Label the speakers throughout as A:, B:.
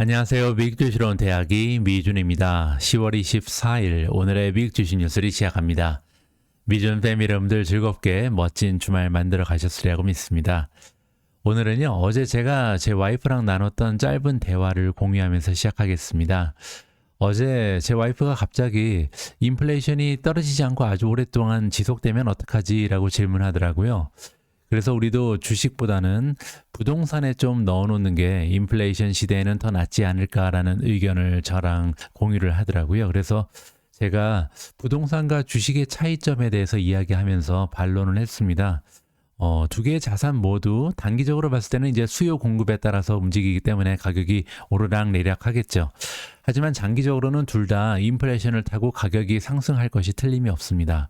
A: 안녕하세요. 미국 주시로 온 대학이 미준입니다. 10월 24일 오늘의 미국 주식 뉴스를 시작합니다. 미준 패밀 여러분들 즐겁게 멋진 주말 만들어 가셨으리라고 믿습니다. 오늘은요, 어제 제가 제 와이프랑 나눴던 짧은 대화를 공유하면서 시작하겠습니다. 어제 제 와이프가 갑자기 인플레이션이 떨어지지 않고 아주 오랫동안 지속되면 어떡하지 라고 질문하더라고요. 그래서 우리도 주식보다는 부동산에 좀 넣어놓는 게 인플레이션 시대에는 더 낫지 않을까라는 의견을 저랑 공유를 하더라고요. 그래서 제가 부동산과 주식의 차이점에 대해서 이야기하면서 반론을 했습니다. 어, 두 개의 자산 모두 단기적으로 봤을 때는 이제 수요 공급에 따라서 움직이기 때문에 가격이 오르락 내리락 하겠죠. 하지만 장기적으로는 둘 다 인플레이션을 타고 가격이 상승할 것이 틀림이 없습니다.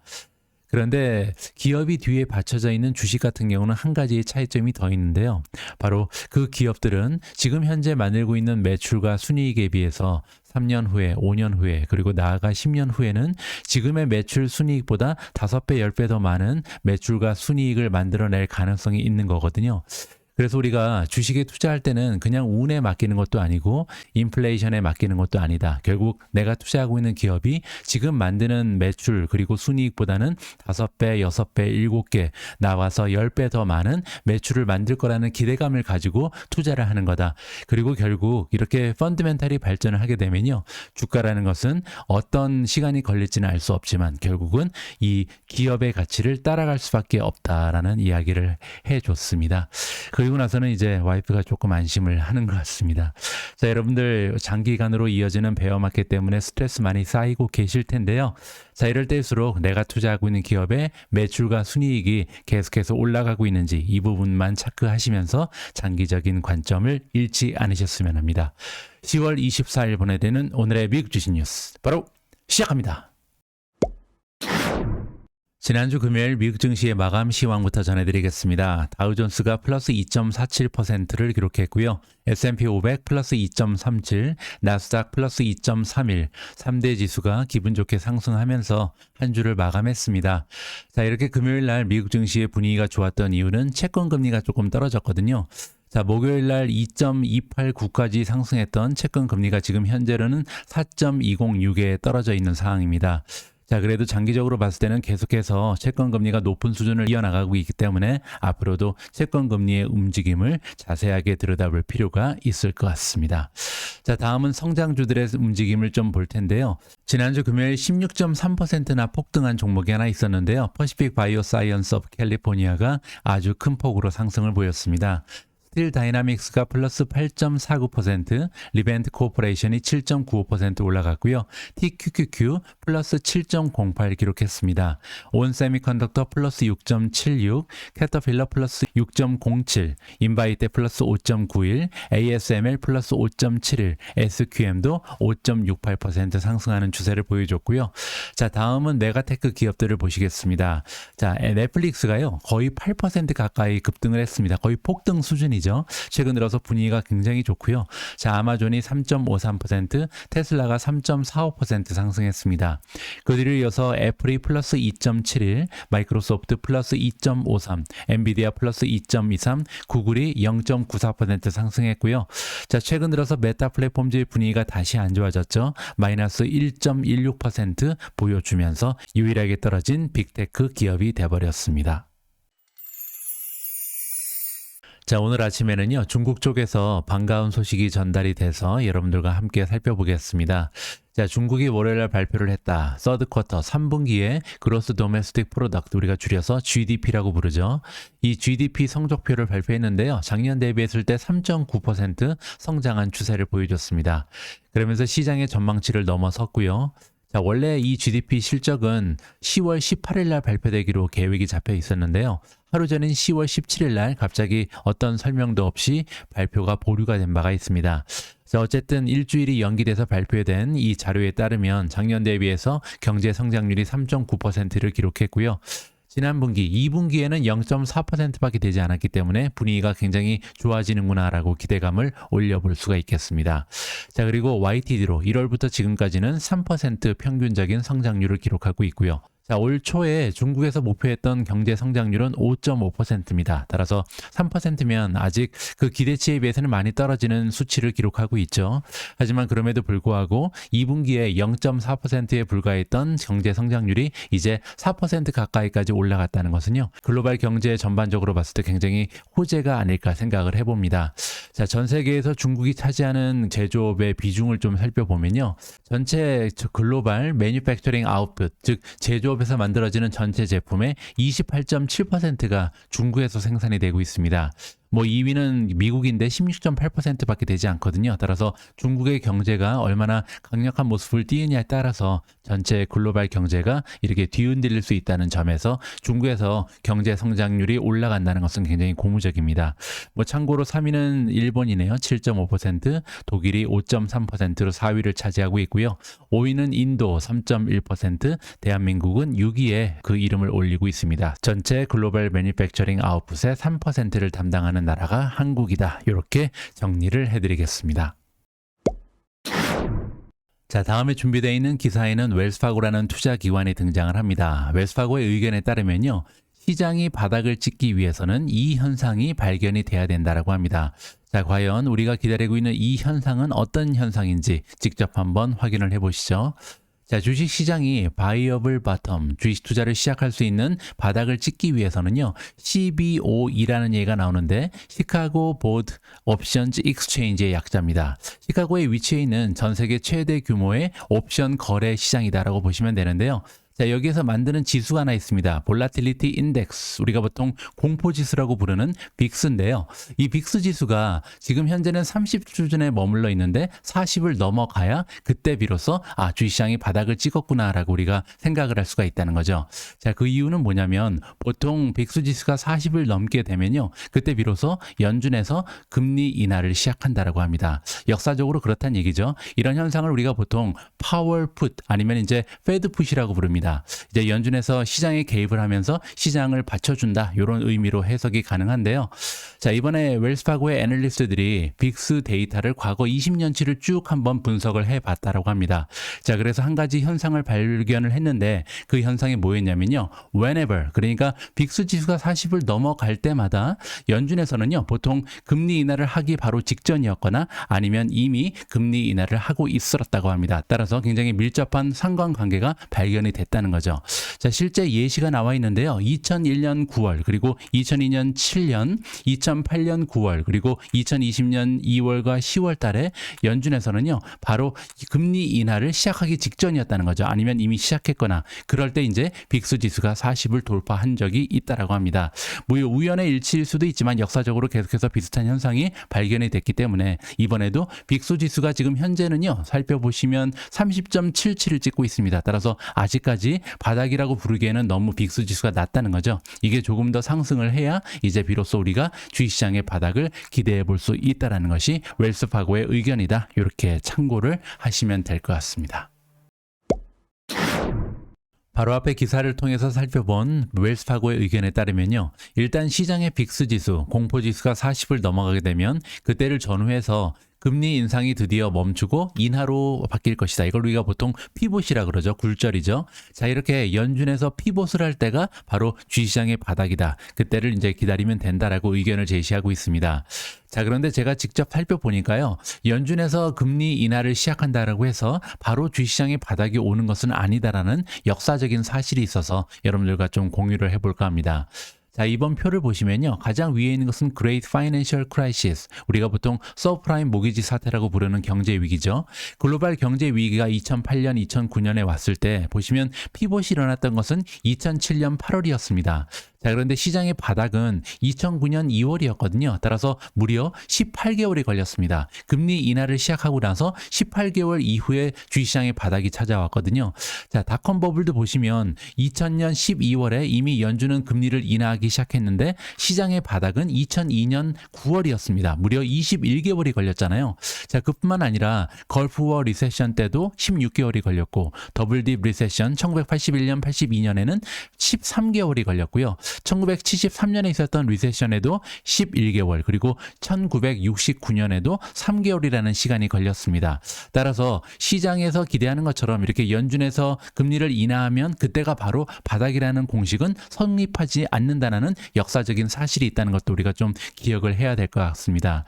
A: 그런데 기업이 뒤에 받쳐져 있는 주식 같은 경우는 한 가지의 차이점이 더 있는데요. 바로 그 기업들은 지금 현재 만들고 있는 매출과 순이익에 비해서 3년 후에, 5년 후에, 그리고 나아가 10년 후에는 지금의 매출 순이익보다 5배, 10배 더 많은 매출과 순이익을 만들어낼 가능성이 있는 거거든요. 그래서 우리가 주식에 투자할 때는 그냥 운에 맡기는 것도 아니고 인플레이션에 맡기는 것도 아니다. 결국 내가 투자하고 있는 기업이 지금 만드는 매출 그리고 순이익보다는 다섯 배, 여섯 배, 일곱 개 나와서 열배더 많은 매출을 만들 거라는 기대감을 가지고 투자를 하는 거다. 그리고 결국 이렇게 펀드멘탈이 발전을 하게 되면요. 주가라는 것은 어떤 시간이 걸릴지는 알 수 없지만 결국은 이 기업의 가치를 따라갈 수밖에 없다라는 이야기를 해 줬습니다. 그 리고 나서는 이제 와이프가 조금 안심을 하는 것 같습니다. 자, 여러분들 장기간으로 이어지는 베어 마켓 때문에 스트레스 많이 쌓이고 계실 텐데요. 자, 이럴 때일수록 내가 투자하고 있는 기업의 매출과 순이익이 계속해서 올라가고 있는지 이 부분만 체크하시면서 장기적인 관점을 잃지 않으셨으면 합니다. 10월 24일 보내되는 오늘의 미국 주식 뉴스 바로 시작합니다. 지난주 금요일 미국 증시의 마감 시황부터 전해드리겠습니다. 다우존스가 플러스 2.47%를 기록했고요. S&P 500 플러스 2.37, 나스닥 플러스 2.31, 3대 지수가 기분 좋게 상승하면서 한 주를 마감했습니다. 자, 이렇게 금요일 날 미국 증시의 분위기가 좋았던 이유는 채권 금리가 조금 떨어졌거든요. 자, 목요일 날 2.289까지 상승했던 채권 금리가 지금 현재로는 4.206에 떨어져 있는 상황입니다. 자, 그래도 장기적으로 봤을 때는 계속해서 채권 금리가 높은 수준을 이어나가고 있기 때문에 앞으로도 채권 금리의 움직임을 자세하게 들여다볼 필요가 있을 것 같습니다. 자, 다음은 성장주들의 움직임을 좀 볼 텐데요. 지난주 금요일 16.3%나 폭등한 종목이 하나 있었는데요. 퍼시픽 바이오 사이언스 오브 캘리포니아가 아주 큰 폭으로 상승을 보였습니다. 스틸 다이나믹스가 플러스 8.49%, 리벤트 코퍼레이션이 7.95% 올라갔고요. TQQQ 플러스 7.08 기록했습니다. 온 세미컨덕터 플러스 6.76, 캐터필러 플러스 6.07, 인바이테 플러스 5.91, ASML 플러스 5.71, SQM도 5.68% 상승하는 추세를 보여줬고요. 자, 다음은 메가테크 기업들을 보시겠습니다. 자, 넷플릭스가요, 거의 8% 가까이 급등을 했습니다. 거의 폭등 수준이 죠. 이죠 최근 들어서 분위기가 굉장히 좋고요. 자, 아마존이 3.53%, 테슬라가 3.45% 상승했습니다. 그 뒤를 이어서 애플이 플러스 2.71, 마이크로소프트 플러스 2.53, 엔비디아 플러스 2.23, 구글이 0.94% 상승했고요. 자, 최근 들어서 메타 플랫폼주의 분위기가 다시 안 좋아졌죠. 마이너스 1.16% 보여주면서 유일하게 떨어진 빅테크 기업이 돼버렸습니다. 자, 오늘 아침에는요, 중국 쪽에서 반가운 소식이 전달이 돼서 여러분들과 함께 살펴보겠습니다. 자, 중국이 월요일날 발표를 했다. 서드 쿼터 3분기에 그로스 도메스틱 프로덕트 우리가 줄여서 GDP라고 부르죠. 이 GDP 성적표를 발표했는데요. 작년 대비했을 때 3.9% 성장한 추세를 보여줬습니다. 그러면서 시장의 전망치를 넘어섰고요. 자, 원래 이 GDP 실적은 10월 18일 날 발표되기로 계획이 잡혀 있었는데요. 하루 전인 10월 17일 날 갑자기 어떤 설명도 없이 발표가 보류가 된 바가 있습니다. 자, 어쨌든 일주일이 연기돼서 발표된 이 자료에 따르면 작년 대비해서 경제 성장률이 3.9%를 기록했고요. 지난 분기 2분기에는 0.4%밖에 되지 않았기 때문에 분위기가 굉장히 좋아지는구나라고 기대감을 올려볼 수가 있겠습니다. 자, 그리고 YTD로 1월부터 지금까지는 3% 평균적인 성장률을 기록하고 있고요. 자, 올 초에 중국에서 목표했던 경제 성장률은 5.5%입니다. 따라서 3%면 아직 그 기대치에 비해서는 많이 떨어지는 수치를 기록하고 있죠. 하지만 그럼에도 불구하고 2분기에 0.4%에 불과했던 경제 성장률이 이제 4% 가까이까지 올라갔다는 것은요. 글로벌 경제 전반적으로 봤을 때 굉장히 호재가 아닐까 생각을 해봅니다. 자, 전 세계에서 중국이 차지하는 제조업의 비중을 좀 살펴보면요. 전체 저 글로벌 매뉴팩처링 아웃풋, 즉 제조업 에서 만들어지는 전체 제품의 28.7%가 중국에서 생산이 되고 있습니다. 뭐 2위는 미국인데 16.8%밖에 되지 않거든요. 따라서 중국의 경제가 얼마나 강력한 모습을 띠느냐에 따라서 전체 글로벌 경제가 이렇게 뒤흔들릴 수 있다는 점에서 중국에서 경제 성장률이 올라간다는 것은 굉장히 고무적입니다. 뭐 참고로 3위는 일본이네요. 7.5%, 독일이 5.3%로 4위를 차지하고 있고요. 5위는 인도 3.1%, 대한민국은 6위에 그 이름을 올리고 있습니다. 전체 글로벌 매니팩처링 아웃풋의 3%를 담당하는 나라가 한국이다. 이렇게 정리를 해드리겠습니다. 자, 다음에 준비되어 있는 기사에는 웰스파고라는 투자 기관이 등장을 합니다. 웰스파고의 의견에 따르면요. 시장이 바닥을 찍기 위해서는 이 현상이 발견이 돼야 된다라고 합니다. 자, 과연 우리가 기다리고 있는 이 현상은 어떤 현상인지 직접 한번 확인을 해 보시죠. 자, 주식 시장이 바이어블 바텀, 주식 투자를 시작할 수 있는 바닥을 찍기 위해서는요, CBOE라는 얘기가 나오는데, 시카고 보드 옵션즈 익스체인지의 약자입니다. 시카고에 위치해 있는 전 세계 최대 규모의 옵션 거래 시장이다라고 보시면 되는데요. 자, 여기에서 만드는 지수가 하나 있습니다. 볼라틸리티 인덱스. 우리가 보통 공포 지수라고 부르는 빅스인데요. 이 빅스 지수가 지금 현재는 30 수준에 머물러 있는데 40을 넘어가야 그때 비로소 아, 주식시장이 바닥을 찍었구나라고 우리가 생각을 할 수가 있다는 거죠. 자, 그 이유는 뭐냐면 보통 빅스 지수가 40을 넘게 되면요. 그때 비로소 연준에서 금리 인하를 시작한다라고 합니다. 역사적으로 그렇다는 얘기죠. 이런 현상을 우리가 보통 파월 풋 아니면 이제 페드 풋이라고 부릅니다. 이제 연준에서 시장에 개입을 하면서 시장을 받쳐준다 이런 의미로 해석이 가능한데요. 자 이번에 웰스파고의 애널리스트들이 빅스 데이터를 과거 20년치를 쭉 한번 분석을 해봤다라고 합니다. 자 그래서 한 가지 현상을 발견을 했는데 그 현상이 뭐였냐면요. Whenever 그러니까 빅스 지수가 40을 넘어갈 때마다 연준에서는요 보통 금리 인하를 하기 바로 직전이었거나 아니면 이미 금리 인하를 하고 있었다고 합니다. 따라서 굉장히 밀접한 상관관계가 발견이 됐다 는 거죠. 자, 실제 예시가 나와 있는데요. 2001년 9월, 그리고 2002년 7년, 2008년 9월, 그리고 2020년 2월과 10월 달에 연준에서는요, 바로 이 금리 인하를 시작하기 직전이었다는 거죠. 아니면 이미 시작했거나, 그럴 때 이제 빅스 지수가 40을 돌파한 적이 있다라고 합니다. 뭐 우연의 일치일 수도 있지만 역사적으로 계속해서 비슷한 현상이 발견이 됐기 때문에 이번에도 빅스 지수가 지금 현재는요, 살펴보시면 30.77을 찍고 있습니다. 따라서 아직까지 바닥이라고 부르기에는 너무 빅스 지수가 낮다는 거죠. 이게 조금 더 상승을 해야 이제 비로소 우리가 주식시장의 바닥을 기대해 볼 수 있다라는 것이 웰스파고의 의견이다. 이렇게 참고를 하시면 될 것 같습니다. 바로 앞에 기사를 통해서 살펴본 웰스파고의 의견에 따르면요. 일단 시장의 빅스 지수, 공포 지수가 40을 넘어가게 되면 그때를 전후해서 금리 인상이 드디어 멈추고 인하로 바뀔 것이다. 이걸 우리가 보통 피봇이라 그러죠. 굴절이죠. 자, 이렇게 연준에서 피봇을 할 때가 바로 주시장의 바닥이다. 그때를 이제 기다리면 된다라고 의견을 제시하고 있습니다. 자, 그런데 제가 직접 살펴보니까요. 연준에서 금리 인하를 시작한다라고 해서 바로 주시장의 바닥이 오는 것은 아니다라는 역사적인 사실이 있어서 여러분들과 좀 공유를 해볼까 합니다. 자, 이번 표를 보시면요. 가장 위에 있는 것은 Great Financial Crisis. 우리가 보통 서프라임 모기지 사태라고 부르는 경제 위기죠. 글로벌 경제 위기가 2008년, 2009년에 왔을 때 보시면 피봇이 일어났던 것은 2007년 8월이었습니다. 자, 그런데 시장의 바닥은 2009년 2월이었거든요. 따라서 무려 18개월이 걸렸습니다. 금리 인하를 시작하고 나서 18개월 이후에 주식시장의 바닥이 찾아왔거든요. 자, 닷컴 버블도 보시면 2000년 12월에 이미 연준은 금리를 인하하기 시작했는데 시장의 바닥은 2002년 9월이었습니다. 무려 21개월이 걸렸잖아요. 자, 그뿐만 아니라 걸프워 리세션 때도 16개월이 걸렸고 더블딥 리세션 1981년 82년에는 13개월이 걸렸고요. 1973년에 있었던 리세션에도 11개월 그리고 1969년에도 3개월이라는 시간이 걸렸습니다. 따라서 시장에서 기대하는 것처럼 이렇게 연준에서 금리를 인하하면 그때가 바로 바닥이라는 공식은 성립하지 않는다는 역사적인 사실이 있다는 것도 우리가 좀 기억을 해야 될 것 같습니다.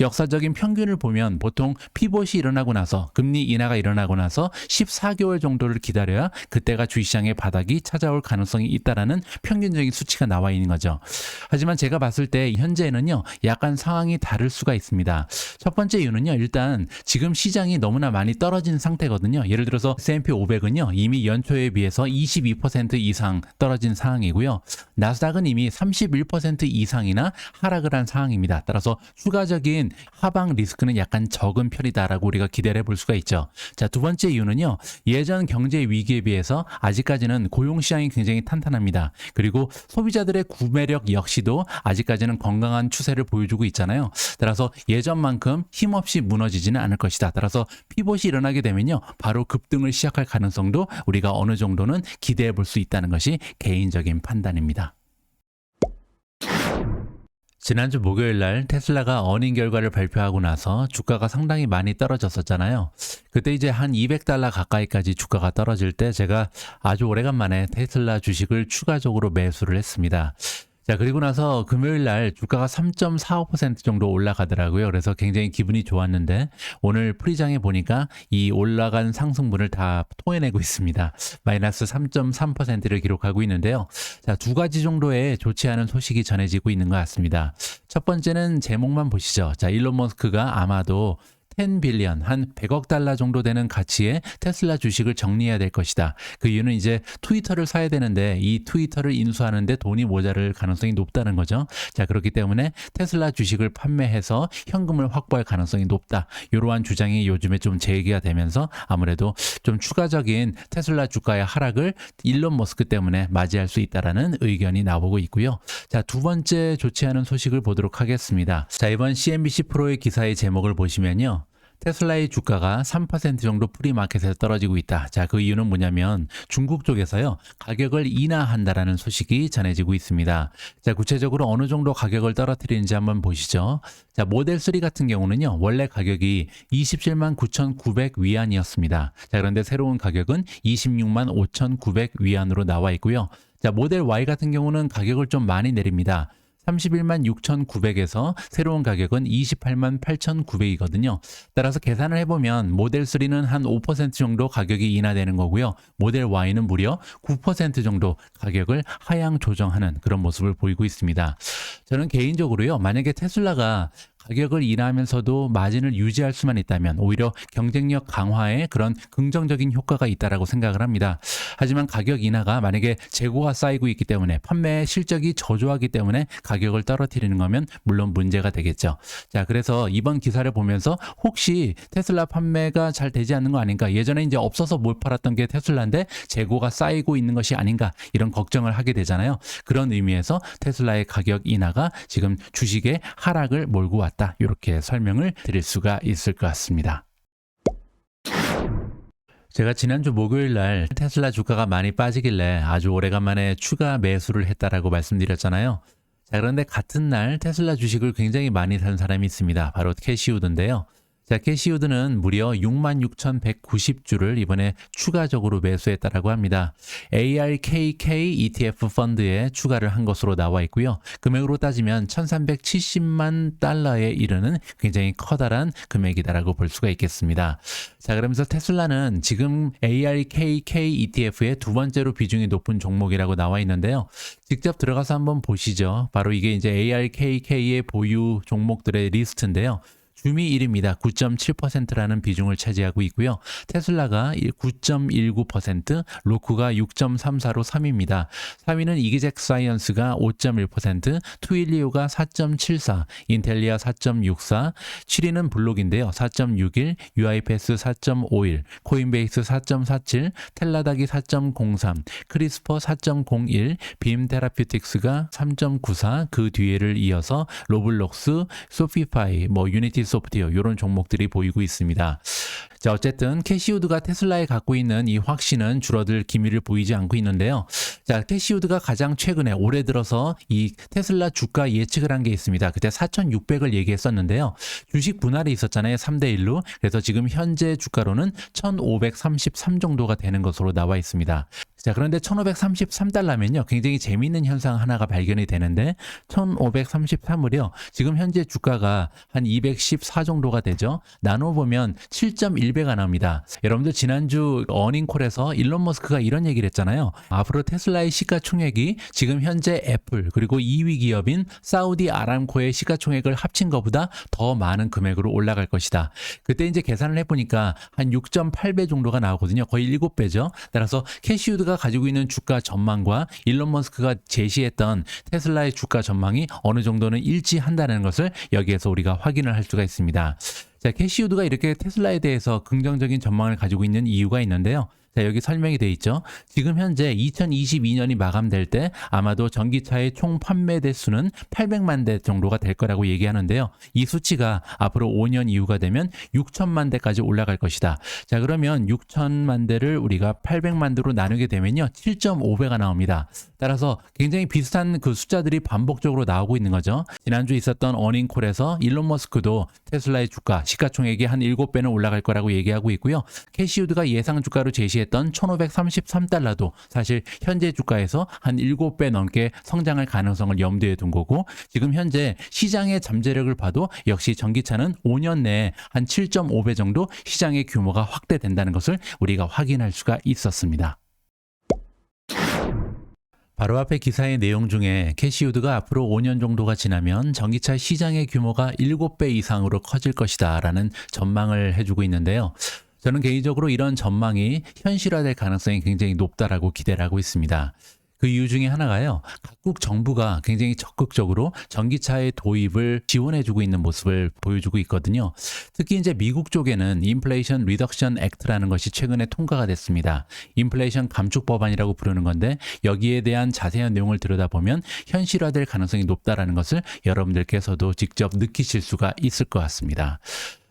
A: 역사적인 평균을 보면 보통 피봇이 일어나고 나서 금리 인하가 일어나고 나서 14개월 정도를 기다려야 그때가 주시장의 바닥이 찾아올 가능성이 있다라는 평균적인 수 치가 나와 있는 거죠. 하지만 제가 봤을 때 현재는요 약간 상황이 다를 수가 있습니다. 첫 번째 이유는요 일단 지금 시장이 너무나 많이 떨어진 상태거든요. 예를 들어서 S&P 500은요 이미 연초에 비해서 22% 이상 떨어진 상황이고요. 나스닥은 이미 31% 이상이나 하락을 한 상황입니다. 따라서 추가적인 하방 리스크는 약간 적은 편이다라고 우리가 기대를 해볼 수가 있죠. 자, 두 번째 이유는요. 예전 경제 위기에 비해서 아직까지는 고용 시장이 굉장히 탄탄합니다. 그리고 소비자들의 구매력 역시도 아직까지는 건강한 추세를 보여주고 있잖아요. 따라서 예전만큼 힘없이 무너지지는 않을 것이다. 따라서 피봇이 일어나게 되면요. 바로 급등을 시작할 가능성도 우리가 어느 정도는 기대해 볼 수 있다는 것이 개인적인 판단입니다. 지난주 목요일 날 테슬라가 어닝 결과를 발표하고 나서 주가가 상당히 많이 떨어졌었잖아요. 그때 이제 한 200달러 가까이까지 주가가 떨어질 때 제가 아주 오래간만에 테슬라 주식을 추가적으로 매수를 했습니다. 자, 그리고 나서 금요일 날 주가가 3.45% 정도 올라가더라고요. 그래서 굉장히 기분이 좋았는데 오늘 프리장에 보니까 이 올라간 상승분을 다 토해내고 있습니다. 마이너스 3.3%를 기록하고 있는데요. 자, 두 가지 정도의 좋지 않은 소식이 전해지고 있는 것 같습니다. 첫 번째는 제목만 보시죠. 자, 일론 머스크가 아마도 10 빌리언 한 100억 달러 정도 되는 가치의 테슬라 주식을 정리해야 될 것이다. 그 이유는 이제 트위터를 사야 되는데 이 트위터를 인수하는데 돈이 모자랄 가능성이 높다는 거죠. 자, 그렇기 때문에 테슬라 주식을 판매해서 현금을 확보할 가능성이 높다. 이러한 주장이 요즘에 좀 제기가 되면서 아무래도 좀 추가적인 테슬라 주가의 하락을 일론 머스크 때문에 맞이할 수 있다라는 의견이 나오고 있고요. 자, 두 번째 않은 소식을 보도록 하겠습니다. 자, 이번 CNBC 프로의 기사의 제목을 보시면요. 테슬라의 주가가 3% 정도 프리마켓에서 떨어지고 있다. 자, 그 이유는 뭐냐면 중국 쪽에서요. 가격을 인하한다라는 소식이 전해지고 있습니다. 자, 구체적으로 어느 정도 가격을 떨어뜨리는지 한번 보시죠. 자, 모델 3 같은 경우는요. 원래 가격이 27만 9,900 위안이었습니다. 자, 그런데 새로운 가격은 26만 5,900 위안으로 나와 있고요. 자, 모델 Y 같은 경우는 가격을 좀 많이 내립니다. 31만 6,900에서 새로운 가격은 28만 8,900이거든요. 따라서 계산을 해보면 모델 3는 한 5% 정도 가격이 인하되는 거고요. 모델 Y는 무려 9% 정도 가격을 하향 조정하는 그런 모습을 보이고 있습니다. 저는 개인적으로요, 만약에 테슬라가 가격을 인하하면서도 마진을 유지할 수만 있다면 오히려 경쟁력 강화에 그런 긍정적인 효과가 있다라고 생각을 합니다. 하지만 가격 인하가 만약에 재고가 쌓이고 있기 때문에 판매 실적이 저조하기 때문에 가격을 떨어뜨리는 거면 물론 문제가 되겠죠. 자, 그래서 이번 기사를 보면서 혹시 테슬라 판매가 잘 되지 않는 거 아닌가? 예전에 이제 없어서 못 팔았던 게 테슬라인데 재고가 쌓이고 있는 것이 아닌가? 이런 걱정을 하게 되잖아요. 그런 의미에서 테슬라의 가격 인하가 지금 주식의 하락을 몰고 왔다. 이렇게 설명을 드릴 수가 있을 것 같습니다. 제가 지난주 목요일 날 테슬라 주가가 많이 빠지길래 아주 오래간만에 추가 매수를 했다라고 말씀드렸잖아요. 자, 그런데 같은 날 테슬라 주식을 굉장히 많이 산 사람이 있습니다. 바로 캐시우드인데요. 자, 캐시우드는 무려 66,190주를 이번에 추가적으로 매수했다라고 합니다. ARKK ETF 펀드에 추가를 한 것으로 나와 있고요. 금액으로 따지면 1,370만 달러에 이르는 굉장히 커다란 금액이다라고 볼 수가 있겠습니다. 자, 그러면서 테슬라는 지금 ARKK ETF의 두 번째로 비중이 높은 종목이라고 나와 있는데요. 직접 들어가서 한번 보시죠. 바로 이게 이제 ARKK의 보유 종목들의 리스트인데요. 줌이 1입니다. 9.7%라는 비중을 차지하고 있고요. 테슬라가 9.19%, 로쿠가 6.34로 3위입니다. 4위는 이기젝 사이언스가 5.1%, 투일리오가 4.74, 인텔리아 4.64, 7위는 블록인데요. 4.61, 유아이패스 4.51, 코인베이스 4.47, 텔라닥이 4.03, 크리스퍼 4.01, 빔 테라퓨틱스가 3.94, 그 뒤에를 이어서 로블록스, 소피파이, 뭐 유니티 소프트웨어 이런 종목들이 보이고 있습니다. 자, 어쨌든 캐시우드가 테슬라에 갖고 있는 이 확신은 줄어들 기미를 보이지 않고 있는데요. 자, 캐시우드가 가장 최근에 올해 들어서 이 테슬라 주가 예측을 한 게 있습니다. 그때 4,600을 얘기했었는데요. 주식 분할이 있었잖아요. 3대 1로. 그래서 지금 현재 주가로는 1,533 정도가 되는 것으로 나와 있습니다. 자, 그런데 1,533달러면요. 굉장히 재미있는 현상 하나가 발견이 되는데 1,533을요. 지금 현재 주가가 한 214 정도가 되죠. 나눠 보면 7.1 배가 나옵니다. 여러분들 지난주 어닝콜에서 일론 머스크가 이런 얘기를 했잖아요. 앞으로 테슬라의 시가총액이 지금 현재 애플 그리고 2위 기업인 사우디 아람코의 시가총액을 합친 것보다 더 많은 금액으로 올라갈 것이다. 그때 이제 계산을 해보니까 한 6.8배 정도가 나오거든요. 거의 7배죠. 따라서 캐시우드가 가지고 있는 주가 전망과 일론 머스크가 제시했던 테슬라의 주가 전망이 어느 정도는 일치한다는 것을 여기에서 우리가 확인을 할 수가 있습니다. 자, 캐시우드가 이렇게 테슬라에 대해서 긍정적인 전망을 가지고 있는 이유가 있는데요. 자, 여기 설명이 돼 있죠. 지금 현재 2022년이 마감될 때 아마도 전기차의 총 판매 대수는 800만 대 정도가 될 거라고 얘기하는데요. 이 수치가 앞으로 5년 이후가 되면 6천만 대까지 올라갈 것이다. 자, 그러면 6천만 대를 우리가 800만 대로 나누게 되면요. 7.5배가 나옵니다. 따라서 굉장히 비슷한 그 숫자들이 반복적으로 나오고 있는 거죠. 지난주 있었던 어닝콜에서 일론 머스크도 테슬라의 주가, 시가총액이 한 7배는 올라갈 거라고 얘기하고 있고요. 캐시우드가 예상 주가로 제시 했던 1533달러도 사실 현재 주가에서 한 7배 넘게 성장할 가능성을 염두에 둔 거고 지금 현재 시장의 잠재력을 봐도 역시 전기차는 5년 내에 한 7.5배 정도 시장의 규모가 확대된다는 것을 우리가 확인할 수가 있었습니다. 바로 앞에 기사의 내용 중에 캐시우드가 앞으로 5년 정도가 지나면 전기차 시장의 규모가 7배 이상으로 커질 것이다 라는 전망을 해주고 있는데요. 저는 개인적으로 이런 전망이 현실화될 가능성이 굉장히 높다라고 기대를 하고 있습니다. 그 이유 중에 하나가요. 각국 정부가 굉장히 적극적으로 전기차의 도입을 지원해주고 있는 모습을 보여주고 있거든요. 특히 이제 미국 쪽에는 인플레이션 리덕션 액트라는 것이 최근에 통과가 됐습니다. 인플레이션 감축 법안이라고 부르는 건데 여기에 대한 자세한 내용을 들여다보면 현실화될 가능성이 높다라는 것을 여러분들께서도 직접 느끼실 수가 있을 것 같습니다.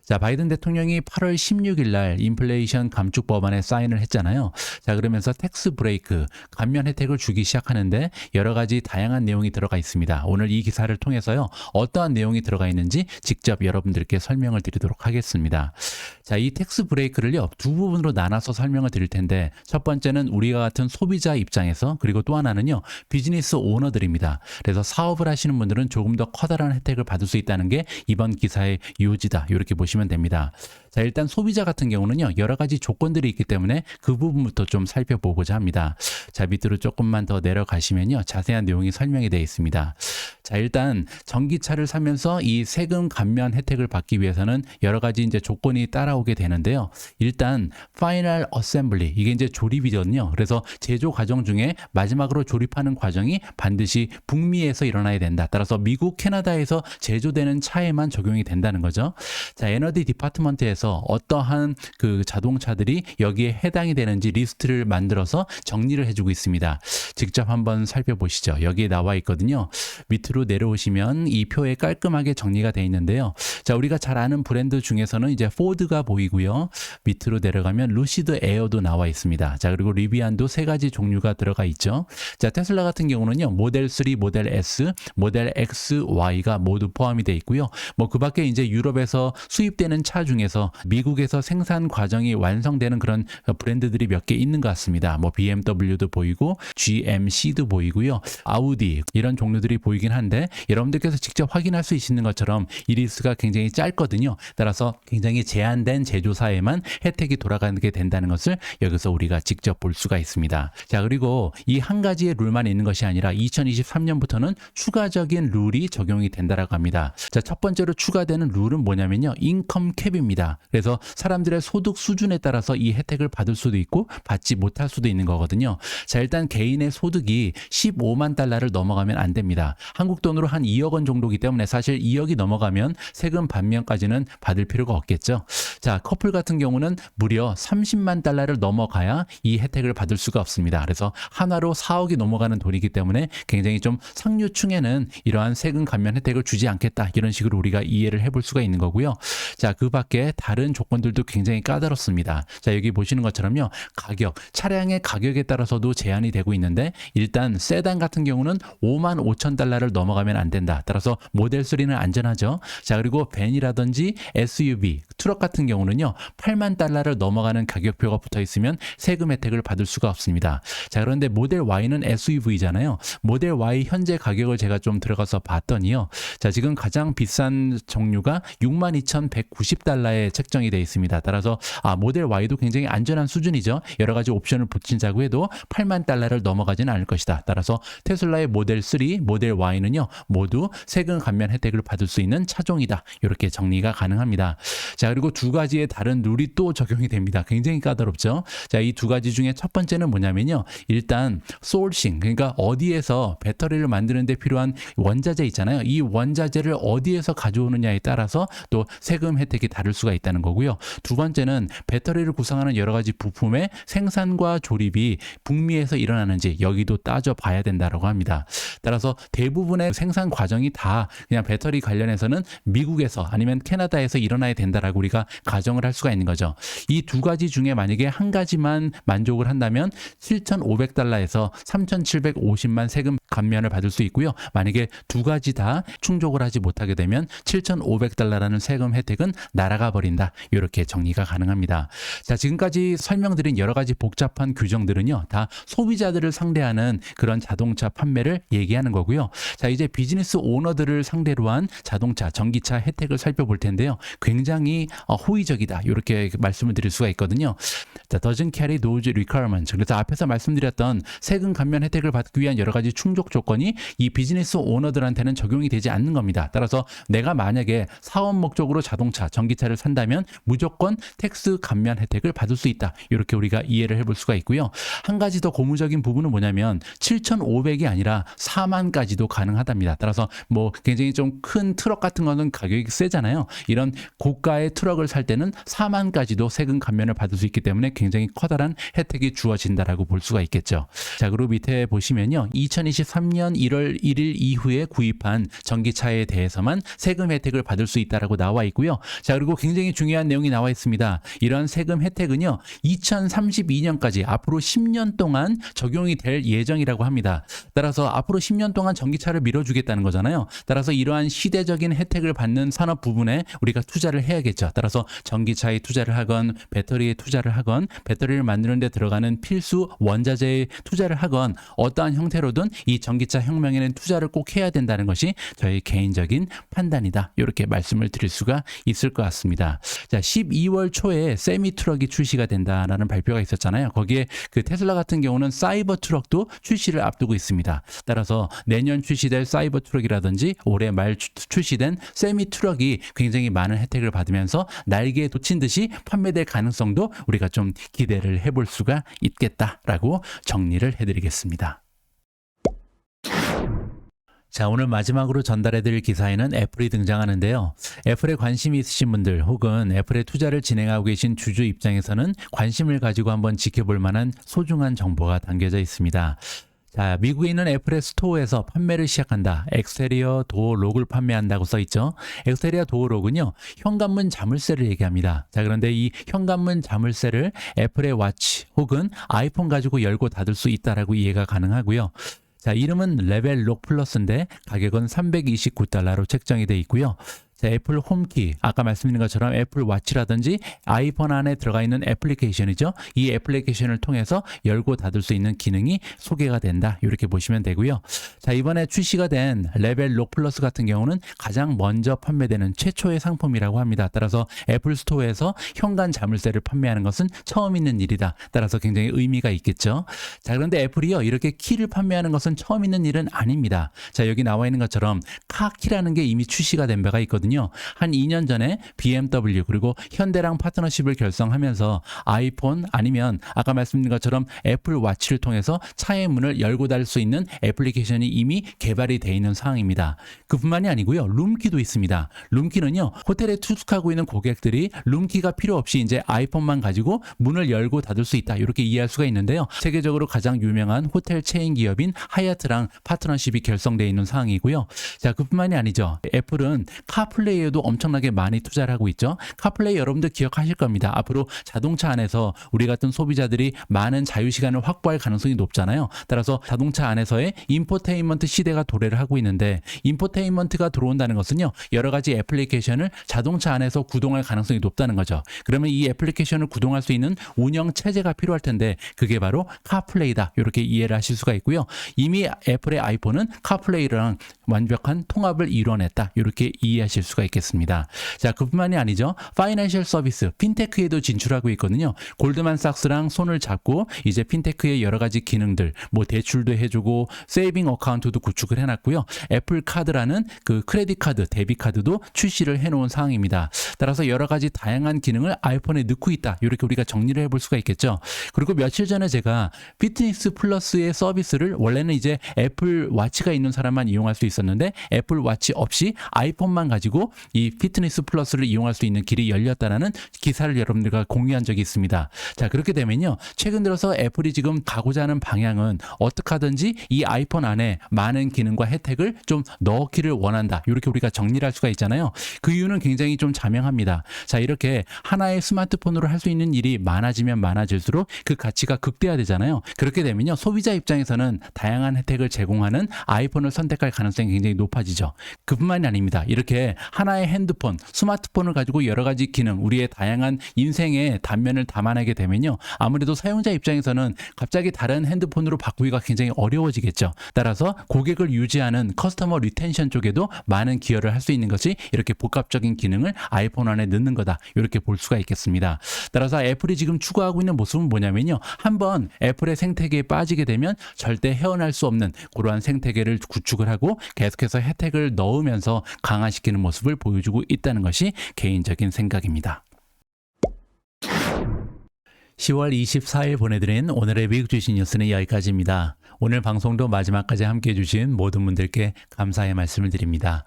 A: 자, 바이든 대통령이 8월 16일 날 인플레이션 감축 법안에 사인을 했잖아요. 자, 그러면서 텍스 브레이크, 감면 혜택을 주기 시작하는데 여러 가지 다양한 내용이 들어가 있습니다. 오늘 이 기사를 통해서요. 어떠한 내용이 들어가 있는지 직접 여러분들께 설명을 드리도록 하겠습니다. 자, 이 텍스 브레이크를요. 두 부분으로 나눠서 설명을 드릴 텐데 첫 번째는 우리와 같은 소비자 입장에서 그리고 또 하나는요. 비즈니스 오너들입니다. 그래서 사업을 하시는 분들은 조금 더 커다란 혜택을 받을 수 있다는 게 이번 기사의 요지다. 이렇게 보시면 됩니다. 자, 일단 소비자 같은 경우는요, 여러 가지 조건들이 있기 때문에 그 부분부터 좀 살펴보고자 합니다. 자, 밑으로 조금만 더 내려가시면요, 자세한 내용이 설명이 되어 있습니다. 자, 일단 전기차를 사면서 이 세금 감면 혜택을 받기 위해서는 여러 가지 이제 조건이 따라오게 되는데요. 일단 파이널 어셈블리 이게 이제 조립이거든요. 그래서 제조 과정 중에 마지막으로 조립하는 과정이 반드시 북미에서 일어나야 된다. 따라서 미국, 캐나다에서 제조되는 차에만 적용이 된다는 거죠. 자, 에너지 디파트먼트에서 어떠한 그 자동차들이 여기에 해당이 되는지 리스트를 만들어서 정리를 해주고 있습니다. 직접 한번 살펴보시죠. 여기에 나와 있거든요. 밑으로 내려오시면 이 표에 깔끔하게 정리가 되어 있는데요. 자, 우리가 잘 아는 브랜드 중에서는 이제 포드가 보이고요. 밑으로 내려가면 루시드 에어도 나와 있습니다. 자, 그리고 리비안도 세 가지 종류가 들어가 있죠. 자, 테슬라 같은 경우는요. 모델 3, 모델 S, 모델 X, Y가 모두 포함이 되어 있고요. 뭐 그 밖에 이제 유럽에서 수입되는 차 중에서 미국에서 생산 과정이 완성되는 그런 브랜드들이 몇 개 있는 것 같습니다. 뭐 BMW도 보이고 GMC도 보이고요. 아우디 이런 종류들이 보이긴 한데 여러분들께서 직접 확인할 수 있는 것처럼 이 리스트가 굉장히 짧거든요. 따라서 굉장히 제한된 제조사에만 혜택이 돌아가게 된다는 것을 여기서 우리가 직접 볼 수가 있습니다. 자, 그리고 이 한 가지의 룰만 있는 것이 아니라 2023년부터는 추가적인 룰이 적용이 된다라고 합니다. 자, 첫 번째로 추가되는 룰은 뭐냐면요. 인컴 캡입니다. 그래서 사람들의 소득 수준에 따라서 이 혜택을 받을 수도 있고 받지 못할 수도 있는 거거든요. 자, 일단 개인의 소득이 15만 달러를 넘어가면 안 됩니다. 한국 돈으로 한 2억 원 정도기 때문에 사실 2억이 넘어가면 세금 반면까지는 받을 필요가 없겠죠. 자, 커플 같은 경우는 무려 30만 달러를 넘어가야 이 혜택을 받을 수가 없습니다. 그래서 하나로 4억이 넘어가는 돈이기 때문에 굉장히 좀 상류층에는 이러한 세금 감면 혜택을 주지 않겠다. 이런 식으로 우리가 이해를 해볼 수가 있는 거고요. 자, 그 밖에 다른 조건들도 굉장히 까다롭습니다. 자, 여기 보시는 것처럼요. 가격, 차량의 가격에 따라서도 제한이 되고 있는데 일단 세단 같은 경우는 5만 5천 달러를 넘어가면 안 된다. 따라서 모델 3는 안전하죠. 자, 그리고 벤이라든지 SUV, 트럭 같은 경우는요. 8만 달러를 넘어가는 가격표가 붙어 있으면 세금 혜택을 받을 수가 없습니다. 자, 그런데 모델 Y는 SUV잖아요. 모델 Y 현재 가격을 제가 좀 들어가서 봤더니요. 자, 지금 가장 비싼 종류가 62,190달러에 책정이 되어 있습니다. 따라서 아, 모델 Y도 굉장히 안전한 수준이죠. 여러 가지 옵션을 붙인다고 해도 8만 달러를 넘어가지는 않을 것이다. 따라서 테슬라의 모델 3, 모델 Y는요. 모두 세금 감면 혜택을 받을 수 있는 차종이다. 이렇게 정리가 가능합니다. 자, 그리고 두 가지의 다른 룰이 또 적용이 됩니다. 굉장히 까다롭죠. 자, 이 두 가지 중에 첫 번째는 뭐냐면요. 일단 소울싱, 그러니까 어디에서 배터리를 만드는데 필요한 원자재 있잖아요. 이 원자재를 어디에서 가져오느냐에 따라서 또 세금 혜택이 다를 수가 있다 는 거고요. 두 번째는 배터리를 구성하는 여러 가지 부품의 생산과 조립이 북미에서 일어나는지 여기도 따져 봐야 된다라고 합니다. 따라서 대부분의 생산 과정이 다 그냥 배터리 관련해서는 미국에서 아니면 캐나다에서 일어나야 된다라고 우리가 가정을 할 수가 있는 거죠. 이 두 가지 중에 만약에 한 가지만 만족을 한다면 7,500달러에서 3,750만 세금 감면을 받을 수 있고요. 만약에 두 가지 다 충족을 하지 못하게 되면 7,500달러라는 세금 혜택은 날아가 버린다. 이렇게 정리가 가능합니다. 자, 지금까지 설명드린 여러 가지 복잡한 규정들은요. 다 소비자들을 상대하는 그런 자동차 판매를 얘기하는 거고요. 자, 이제 비즈니스 오너들을 상대로 한 자동차, 전기차 혜택을 살펴볼 텐데요. 굉장히 어, 호의적이다. 이렇게 말씀을 드릴 수가 있거든요. 자, doesn't carry those requirements. 그래서 앞에서 말씀드렸던 세금 감면 혜택을 받기 위한 여러 가지 충족 조건이 이 비즈니스 오너들한테는 적용이 되지 않는 겁니다. 따라서 내가 만약에 사업 목적으로 자동차, 전기차를 산다 면 무조건 텍스 감면 혜택을 받을 수 있다. 이렇게 우리가 이해를 해볼 수가 있고요. 한 가지 더 고무적인 부분은 뭐냐면 7,500이 아니라 4만까지도 가능하답니다. 따라서 뭐 굉장히 좀 큰 트럭 같은 거는 가격이 세잖아요. 이런 고가의 트럭을 살 때는 4만까지도 세금 감면을 받을 수 있기 때문에 굉장히 커다란 혜택이 주어진다라고 볼 수가 있겠죠. 자, 그리고 밑에 보시면요. 2023년 1월 1일 이후에 구입한 전기차에 대해서만 세금 혜택을 받을 수 있다라고 나와 있고요. 자, 그리고 굉장히 중요한 내용이 나와 있습니다. 이런 세금 혜택은요. 2032년까지 앞으로 10년 동안 적용이 될 예정이라고 합니다. 따라서 앞으로 10년 동안 전기차를 밀어주겠다는 거잖아요. 따라서 이러한 시대적인 혜택을 받는 산업 부분에 우리가 투자를 해야겠죠. 따라서 전기차에 투자를 하건 배터리에 투자를 하건 배터리를 만드는 데 들어가는 필수 원자재에 투자를 하건 어떠한 형태로든 이 전기차 혁명에는 투자를 꼭 해야 된다는 것이 저희 개인적인 판단이다. 이렇게 말씀을 드릴 수가 있을 것 같습니다. 자, 12월 초에 세미 트럭이 출시가 된다라는 발표가 있었잖아요. 거기에 그 테슬라 같은 경우는 사이버 트럭도 출시를 앞두고 있습니다. 따라서 내년 출시될 사이버 트럭이라든지 올해 말 출- 출시된 세미 트럭이 굉장히 많은 혜택을 받으면서 날개에 돋친 듯이 판매될 가능성도 우리가 좀 기대를 해볼 수가 있겠다라고 정리를 해드리겠습니다. 자, 오늘 마지막으로 전달해드릴 기사에는 애플이 등장하는데요. 애플에 관심이 있으신 분들 혹은 애플에 투자를 진행하고 계신 주주 입장에서는 관심을 가지고 한번 지켜볼 만한 소중한 정보가 담겨져 있습니다. 자, 미국에 있는 애플의 스토어에서 판매를 시작한다. 엑스테리어 도어 록을 판매한다고 써 있죠. 엑스테리어 도어 록은요, 현관문 자물쇠를 얘기합니다. 자, 그런데 이 현관문 자물쇠를 애플의 와치 혹은 아이폰 가지고 열고 닫을 수 있다라고 이해가 가능하고요. 자, 이름은 레벨 록 플러스인데 가격은 329달러로 책정이 돼 있고요. 자, 애플 홈키, 아까 말씀드린 것처럼 애플 와치라든지 아이폰 안에 들어가 있는 애플리케이션이죠. 이 애플리케이션을 통해서 열고 닫을 수 있는 기능이 소개가 된다. 이렇게 보시면 되고요. 자, 이번에 출시가 된 레벨 록 플러스 같은 경우는 가장 먼저 판매되는 최초의 상품이라고 합니다. 따라서 애플 스토어에서 현관 자물쇠를 판매하는 것은 처음 있는 일이다. 따라서 굉장히 의미가 있겠죠. 자, 그런데 애플이요. 이렇게 키를 판매하는 것은 처음 있는 일은 아닙니다. 자, 여기 나와 있는 것처럼 카키라는 게 이미 출시가 된 바가 있거든요. 한 2년 전에 BMW 그리고 현대랑 파트너십을 결성하면서 아이폰 아니면 아까 말씀드린 것처럼 애플 와치를 통해서 차의 문을 열고 닫을 수 있는 애플리케이션이 이미 개발이 되어 있는 상황입니다. 그뿐만이 아니고요. 룸키도 있습니다. 룸키는요. 호텔에 투숙하고 있는 고객들이 룸키가 필요 없이 이제 아이폰만 가지고 문을 열고 닫을 수 있다. 이렇게 이해할 수가 있는데요. 세계적으로 가장 유명한 호텔 체인 기업인 하얏트랑 파트너십이 결성되어 있는 상황이고요. 자, 그뿐만이 아니죠. 애플은 카플레이 카플레이에도 엄청나게 많이 투자를 하고 있죠. 카플레이 여러분들 기억하실 겁니다. 앞으로 자동차 안에서 우리 같은 소비자들이 많은 자유 시간을 확보할 가능성이 높잖아요. 따라서 자동차 안에서의 인포테인먼트 시대가 도래를 하고 있는데 인포테인먼트가 들어온다는 것은요. 여러 가지 애플리케이션을 자동차 안에서 구동할 가능성이 높다는 거죠. 그러면 이 애플리케이션을 구동할 수 있는 운영 체제가 필요할 텐데 그게 바로 카플레이다. 이렇게 이해를 하실 수가 있고요. 이미 애플의 아이폰은 카플레이랑 완벽한 통합을 이뤄냈다. 이렇게 이해하실 수가 있겠습니다. 자, 그뿐만이 아니죠. 파이낸셜 서비스, 핀테크에도 진출하고 있거든요. 골드만삭스랑 손을 잡고 이제 핀테크의 여러 가지 기능들, 뭐 대출도 해주고 세이빙 어카운트도 구축을 해놨고요. 애플 카드라는 그 크레딧 카드, 데뷔 카드도 출시를 해놓은 상황입니다. 따라서 여러 가지 다양한 기능을 아이폰에 넣고 있다. 이렇게 우리가 정리를 해볼 수가 있겠죠. 그리고 며칠 전에 제가 피트니스 플러스의 서비스를 원래는 이제 애플 와치가 있는 사람만 이용할 수 있 었는데 애플 와치 없이 아이폰만 가지고 이 피트니스 플러스를 이용할 수 있는 길이 열렸다라는 기사를 여러분들과 공유한 적이 있습니다. 자, 그렇게 되면요. 최근 들어서 애플이 지금 가고자 하는 방향은 어떻게 하든지 이 아이폰 안에 많은 기능과 혜택을 좀 넣기를 원한다. 이렇게 우리가 정리를 할 수가 있잖아요. 그 이유는 굉장히 좀 자명합니다. 자, 이렇게 하나의 스마트폰으로 할 수 있는 일이 많아지면 많아질수록 그 가치가 극대화되잖아요. 그렇게 되면요. 소비자 입장에서는 다양한 혜택을 제공하는 아이폰을 선택할 가능성이 굉장히 높아지죠. 그뿐만이 아닙니다. 이렇게 하나의 핸드폰, 스마트폰을 가지고 여러 가지 기능, 우리의 다양한 인생의 단면을 담아내게 되면요. 아무래도 사용자 입장에서는 갑자기 다른 핸드폰으로 바꾸기가 굉장히 어려워지겠죠. 따라서 고객을 유지하는 커스터머 리텐션 쪽에도 많은 기여를 할 수 있는 것이 이렇게 복합적인 기능을 아이폰 안에 넣는 거다. 이렇게 볼 수가 있겠습니다. 따라서 애플이 지금 추구하고 있는 모습은 뭐냐면요. 한번 애플의 생태계에 빠지게 되면 절대 헤어날 수 없는 그러한 생태계를 구축을 하고 계속해서 혜택을 넣으면서 강화시키는 모습을 보여주고 있다는 것이 개인적인 생각입니다. 10월 24일 보내드린 오늘의 미국 주신 뉴스는 여기까지입니다. 오늘 방송도 마지막까지 함께 해 주신 모든 분들께 감사의 말씀을 드립니다.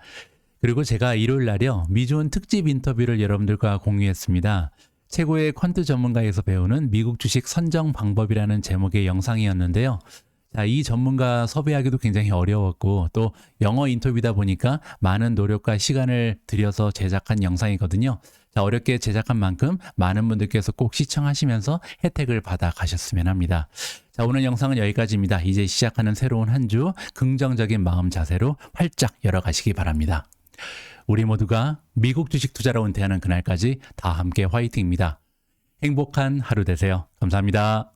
A: 그리고 제가 일요일 날이요 미주원 특집 인터뷰를 여러분들과 공유했습니다. 최고의 퀀트 전문가에서 배우는 미국 주식 선정 방법이라는 제목의 영상이었는데요. 자, 이 전문가 섭외하기도 굉장히 어려웠고 또 영어 인터뷰다 보니까 많은 노력과 시간을 들여서 제작한 영상이거든요. 자, 어렵게 제작한 만큼 많은 분들께서 꼭 시청하시면서 혜택을 받아 가셨으면 합니다. 자, 오늘 영상은 여기까지입니다. 이제 시작하는 새로운 한 주 긍정적인 마음 자세로 활짝 열어가시기 바랍니다. 우리 모두가 미국 주식 투자로 은퇴하는 그날까지 다 함께 화이팅입니다. 행복한 하루 되세요. 감사합니다.